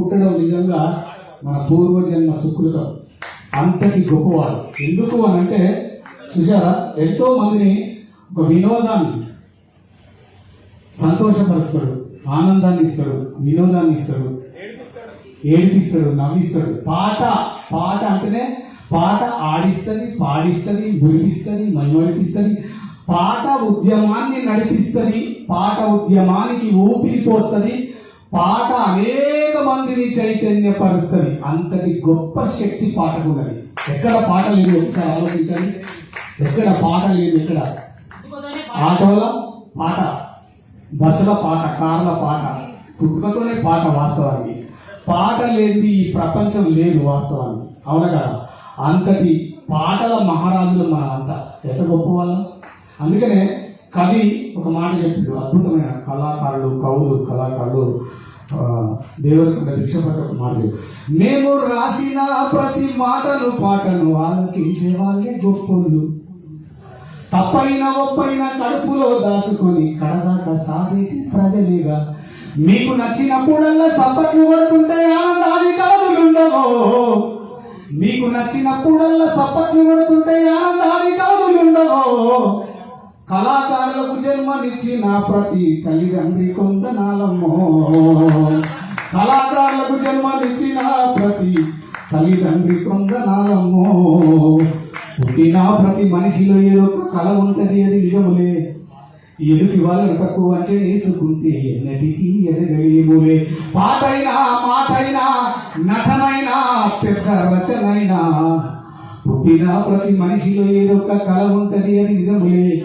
పుట్టడం నిజంగా మన పూర్వజన్మ సుకృతం. అంతటి గొప్పవాడు. ఎందుకు అని అంటే చూసారా ఎంతో మందిని ఒక వినోదాన్ని సంతోషపరుస్తాడు ఆనందాన్ని ఇస్తాడు వినోదాన్ని ఇస్తాడు ఏడిపిస్తాడు నవ్విస్తాడు. పాట పాట అంటేనే పాట ఆడిస్తుంది పాడిస్తుంది మురిపిస్తుంది మైమరిపిస్తుంది. పాట ఉద్యమాన్ని నడిపిస్తుంది పాట ఉద్యమానికి ఊపిరి పోస్తుంది పాట అనేక మందిని చైతన్యపరుస్తుంది. అంతటి గొప్ప శక్తి పాటకు ఉన్నది. ఎక్కడ పాట లేదు ఒకసారి ఆలోచించండి. ఎక్కడ పాట లేదు ఎక్కడ? ఆటోల పాట బస్సుల పాట కార్ల పాట పుట్టుకతోనే పాట వాస్తవానికి. పాట లేనిది ఈ ప్రపంచం లేదు వాస్తవానికి. అవునా కదా? అంతటి పాటల మహారాజులు మన అంత ఎంత గొప్ప వాళ్ళం అందుకనే కవి ఒక మాట చెప్పిండు అద్భుతమైన కళాకారులు కవులు కళాకారులు ఆ, దేవరకొండ భిక్షపతి ఒక మాట మేము రాసిన ప్రతి మాటను పాటను ఆలకించే వాళ్ళే గొప్పలు. తప్పైన ఒప్పైన కడుపులో దాచుకొని కడదాకా సాగేటి ప్రజలేగా. మీకు నచ్చినప్పుడల్లా సపట్లు కొడుతుంటే ఆనందాన్ని కలదులుండవో. మీకు నచ్చినప్పుడల్లా సపట్లు కొడుతుంటే ఆనందాన్ని కలదులుండవో. కళాకారులకు జన్మనిచ్చిన ప్రతి తల్లిదండ్రి కొందనాలమ్మో. కళాకారులకు జన్మనిచ్చిన ప్రతి తల్లిదండ్రి కొందనాలమ్మో. పుట్టిన ప్రతి మనిషిలో ఏదో ఒక కళ ఉంటది అది నిజములే. ఎదుటి వాళ్ళని తక్కువ అంటే నేసుకుంటే ఎన్నటికీ ఎదగలేములే. పాటైనా మాటైనా నటనైనా పెద్ద రచనైనా. పుట్టిన ప్రతి మనిషిలో ఏదో ఒక కళ ఉంటది అది నిజములే.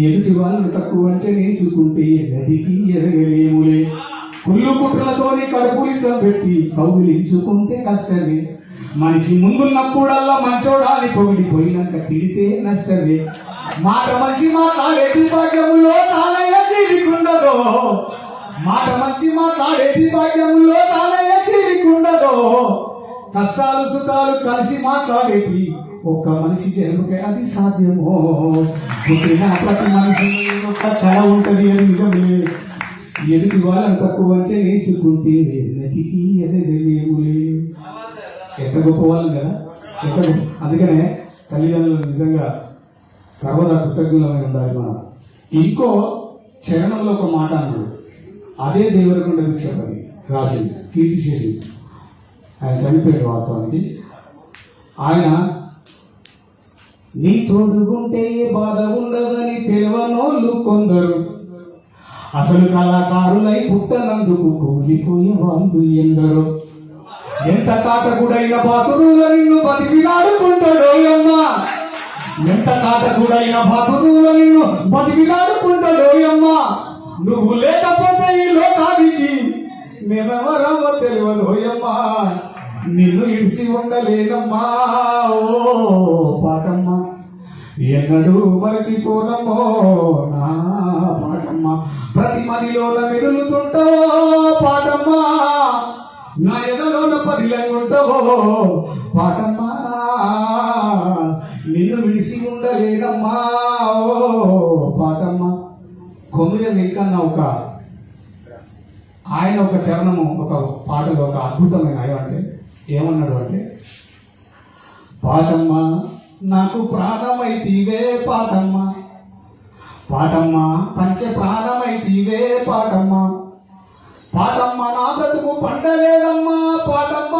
ఎదుటి వాళ్ళు తక్కువ అంటే నేర్చుకుంటే నదికి ఎదగలేములే కుళ్ళు కుట్రలతోని కడుపులిసం పెట్టి కౌగులించుకుంటే కష్టమే. మనిషి ముందున్నప్పుడల్లా మంచోడాలి పొగిడిపోయినాక తిడితే నష్టమే. మాట మంచి మాట్లాడేటి భాగ్యములో తానయ్య జీవికుండదో మాట మంచి మాట్లాడేటి భాగ్యములో తానయ్య జీవికుండదో కష్టాలు సుఖాలు కలిసి మాట్లాడేటి ఒక్క మనిషి జన్మకే అది సాధ్యమో పుట్టిన ప్రతి మనిషి ఒక్క కళ ఉంటది అని నిజమే ఎదుటి వాళ్ళని తక్కువ అంటే నేర్చుకుంటే నటికి ఎదగలేములే ఎంత గొప్ప వాళ్ళు కదా ఎంత గొప్ప అందుకనే తల్లిదండ్రులు నిజంగా సర్వదా కృతజ్ఞులమై ఉండాలి మనం ఇంకో చరణంలో ఒక మాట అన్నాడు అదే దేవరకొండ భిక్షపతి రాసింది కీర్తి చేసింది ఆయన చనిపోయాడు వాస్తవానికి ఆయన నీ తోడుకుంటే ఏ బాధ ఉండదని తెలియనోళ్ళు కొందరు. అసలు కళాకారులై పుట్టనందుకు కూలిపోయే వాళ్ళు ఎందరో. ఎంత కాటకుడైన బాతురుల నిన్ను బతికిలాడుకుంటాడో అమ్మా ఎంత కాటకుడైన బాతురుల నిన్ను బతికిలాడుకుంటాడో అమ్మా నువ్వు లేకపోతే ఈ లోకానికి మేమెవరమో తెలియదు అమ్మా నిన్ను ఇడిసి ఉండలేదమ్మా ఓ పాటమ్మ. ఎన్నడూ మరచిపోనమ్మో నా పాటమ్మ. ప్రతి మదిలోన మెదులుతుంటావో పాటమ్మా. నా ఎదలోన పదిలంగుంటావో పాటమ్మా. నిన్ను విడిసి ఉండలేదమ్మా ఓ పాటమ్మ. కొమ్మిద వెంకన్న ఒక ఆయన ఒక చరణము ఒక పాటలో ఒక అద్భుతమైన అంటే ఏమన్నాడు అంటే పాటమ్మ నాకు ప్రాణమైతీవే పాటమ్మ. పాటమ్మ పంచ ప్రాణమైతీవే పాటమ్మ. పాటమ్మ నా బ్రతుకు పండలేదమ్మా పాటమ్మ.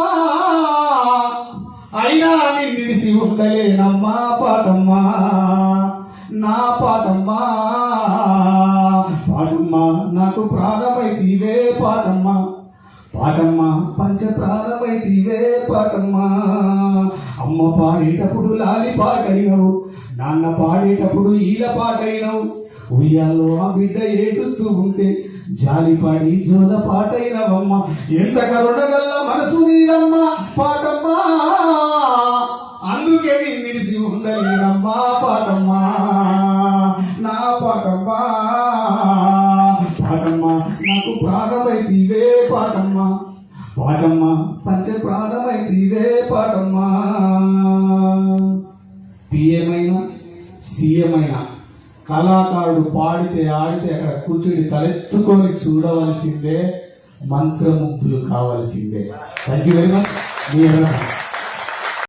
అయినా నిన్నిడిసి ఉండలేనమ్మా పాటమ్మ. నా పాటమ్మ. పాటమ్మ నాకు ప్రాణమైతీవే పాటమ్మ. పాటమ్మా పంచప్రాణమైతివే పాటమ్మా. అమ్మ పాడేటప్పుడు లాలి పాటైనవు నాన్న పాడేటప్పుడు ఈల పాటైనవు. ఉయ్యాలో ఆ బిడ్డ ఏడుస్తూ ఉంటే జాలిపాడి జోల పాటైనవమ్మ. ఎంత కరుణగల్ల మనసు నీదమ్మ పాటమ్మా. అందుకే నిన్నిడిసి ఉండలేనమ్మా పాటమ్మా. నా పాటమ్మా పాటమ్మా నాకు పాటమ్మా. పంచ ప్రాణమైతీవే పాటమ్మా. పిఎమైనా సీఎం అయినా కళాకారుడు పాడితే ఆడితే అక్కడ కూర్చుని తలెత్తుకొని చూడవలసిందే మంత్రముగ్ధులు కావాల్సిందే. Thank you very much me